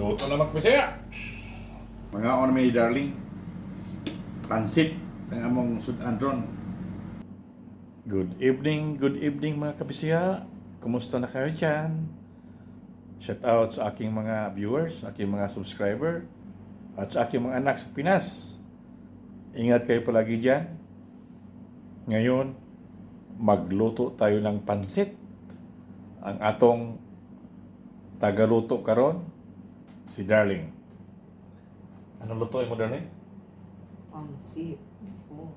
Luto na magpasaya. Mga on may darling. Pansit ang among sud-andron. Good evening, good evening mga kabisya. Kumusta na kayo dyan? Shout out sa aking mga viewers, aking mga subscriber, at sa aking mga anak sa Pinas. Ingat kayo palagi dyan. Ngayon, magluto tayo ng pansit. Ang atong tagaluto karon si Darling. Anong lutuin mo, Darling? Pansit. Oh.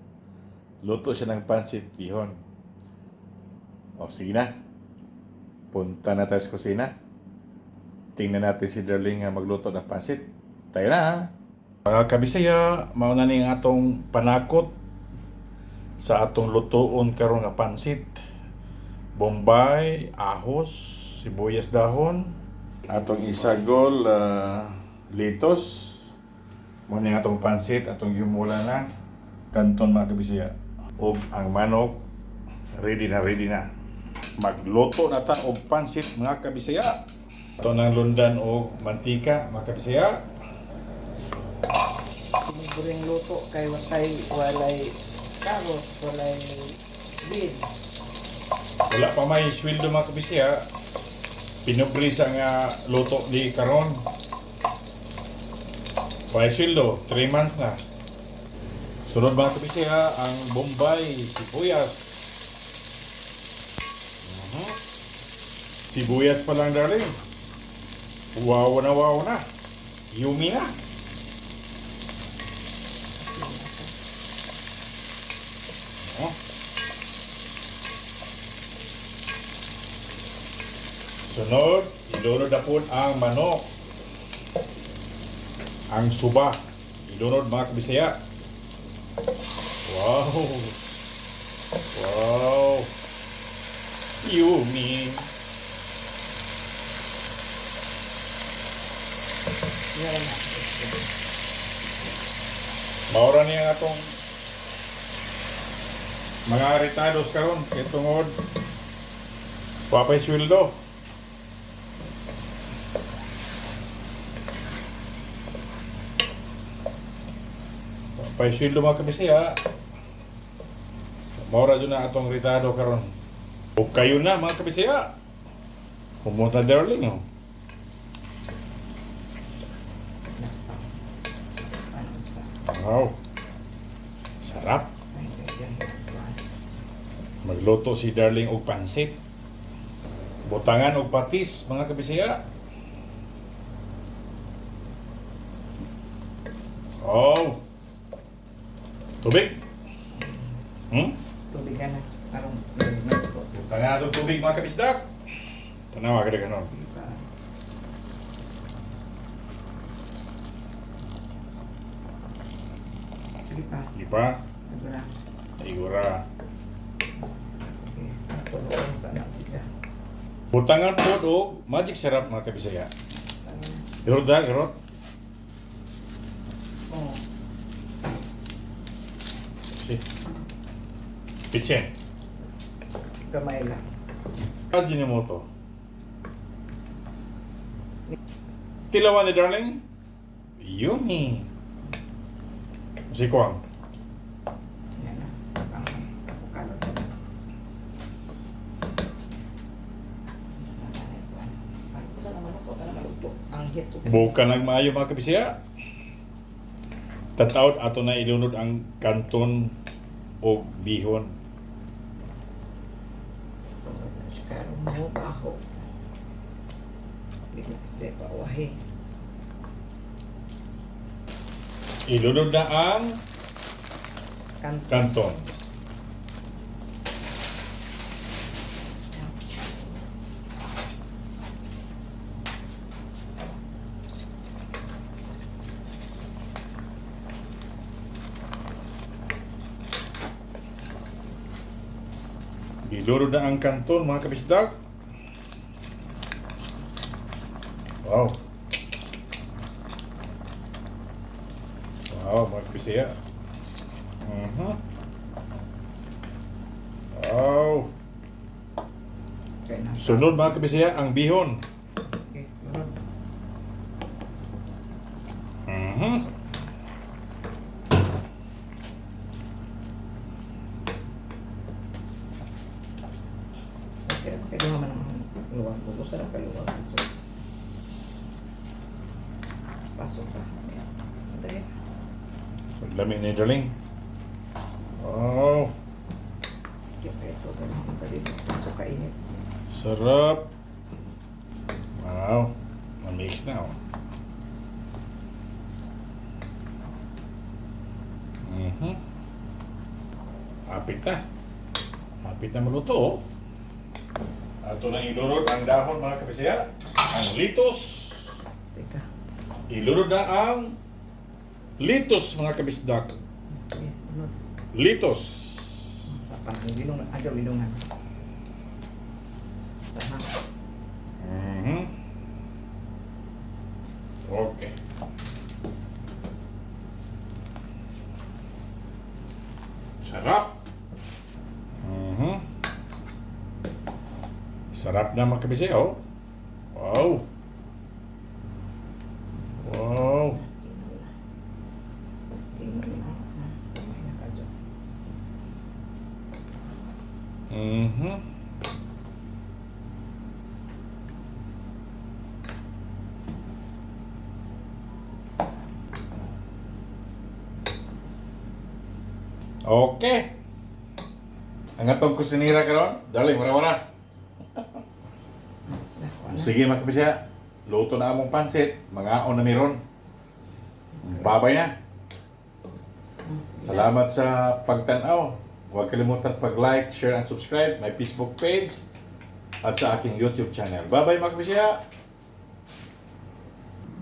Luto siya ng pansit bihon. O, sige na. Punta na tayo sa kusina. Tingnan natin si Darling magluto ng pansit. Tayo na ha. Mga kabisaya, mauna ang atong panakot sa atong lutoon karon nga pansit. Bombay, ahos, sibuyas dahon, atong isagol, ah, litos, Muna nga atong pansit, atong yumula na, kanton mga kabisaya. O ang manok, ready na ready na. Magluto na ta og pansit mga kabisaya. Ito ng lundan o mantika mga kabisaya. Siniburing luto kay watay walay karos, walay bean. Wala pa may sweldo mga kabisaya. Pinubrisa nga luto di karon. May sweldo, 3 months na. Sunod mga kabisaya, ang Bombay, sibuyas. Mhm. Sibuyas pa lang darling. Wow na wow na. Yumi na. Sunod, ilunod na po ang manok. Ang suba. Ilunod mga kabisaya. Wow! Wow! Yumi! Maura niya atong mga retados karon kay tungod papay sweldo. Papay sweldo mga kabisaya. Maura dyan na atong retado karon. O kayo na mga kabisaya. Pumunta darling oh. Wow. Sarap. Magluto si Darling og pansit. Butangan og patis, mga kabisaya. Oh. Tubig. Hmm? Tubig ka na. Parang narinig ko. Butangan og tubig, mga kabisdak. Tanawa ka ganon. Diba? Sige pa. Di ba? Ito na. Igura. Sige. Natulungan sa anak siya. Butangan po og magic syrup, mga kabisaya. Ano na? Irot da, irot. Si. Pitchen. Kamay lang. Ajinomoto. Tilawan ni Darling? Yumi. Si Kwang. Yan na. Ang avocado ko. Ay, kusa naman ako para maluto. Ang hit to. Buka ng maayo mga kabisya. Tataod ato na ilunod ang kanton o bihon. Sekarang mau baho. Hindi ko pa wahe. Ilunod na ang Kan kanton. Ilunod na ang kanton mga kabisdak. Wow. Wow, mga kabisya. Mhm. Wow. Sunod mga kabisaya, ang bihon. Okay, sunod. Mhm. Okay, kailangan man ang luwag. Gusto na kaluwag. So, pasok ka. Ayan. Sandali. Lamig ni darling. Oh, okay. Ito, ganun ka dito. Pasok ka init. sarap. Wow. Na-mix na oh. Mhm. Hapit na. Hapit na maluto oh. Ato nang ilurod ang dahon mga kabisaya. Ang litos. Teka. Ilurod na ang litos mga kabisdak. Ano? Litos. Papan ang bilungan. Ayaw bilungan. Tama. Mhm. Okay. Sarap. Sarap na mga kabisaya, oh. Wow. Wow. Tingnan mo na. May nakadyo. Mhm. Okay. Ang atong kusinira karon, darling, wala-wala. Na. Sige mga kabisya, luto na among pansit, mga na meron. Babay na. Salamat sa pagtanaw. Huwag kalimutan pag-like, share, and subscribe my Facebook page at sa aking YouTube channel. Bye-bye mga kabisya!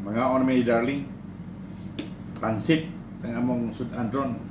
Mga on may darling. Pansit ang among sud andron.